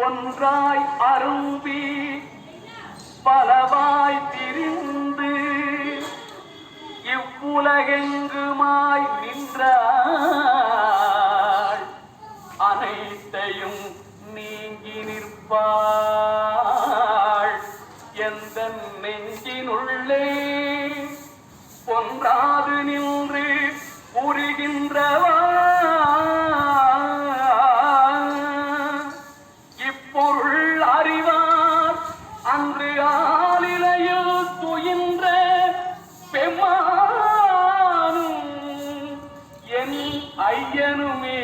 ஒன்றாய் அரும்பி பலவாய் திரிந்து இவ்வுலகெங்குமாய் நின்றாள் அனைத்தையும் நீங்கி நிற்பாள் எந்த நெஞ்சினுள்ளே பொன்றாது நின்று புரிகின்றவள் ஆண்டு ஆளிலையில் துயின்ற பெம்மானும் என் ஐயனுமே.